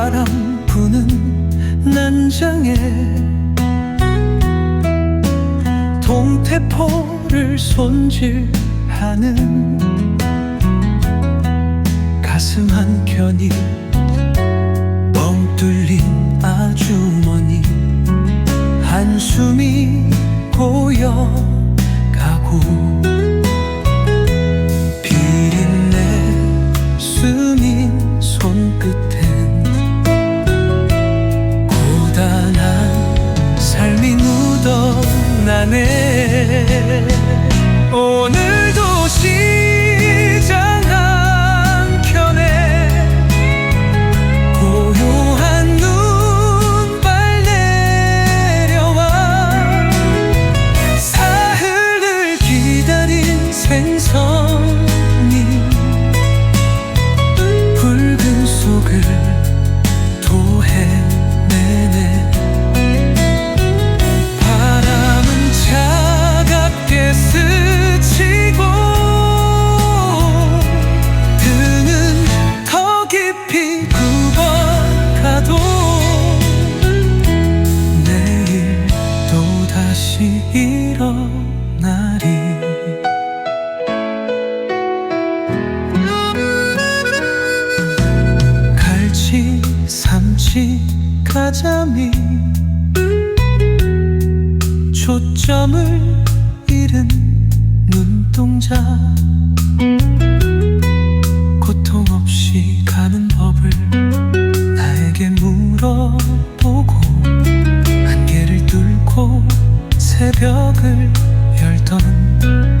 바람 부는 난장에 동태포를 손질하는 가슴 한 켠이 뻥 뚫린 아주머니 한숨이 고여 다시 굽어가도 내일 또 다시 일어나리. 갈치 삼치 가자미. 초점을 잃은 눈동자. 벽을 열던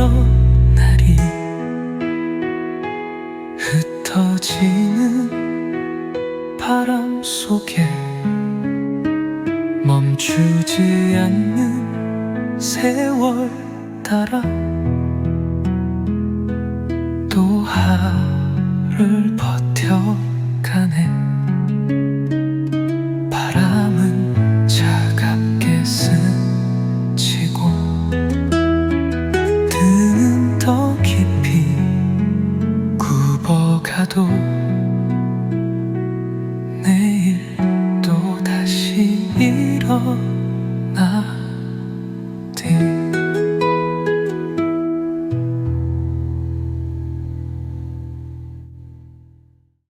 그런 날이 흩어지는 바람 속에 멈추지 않는 세월 따라 또 하를 버텨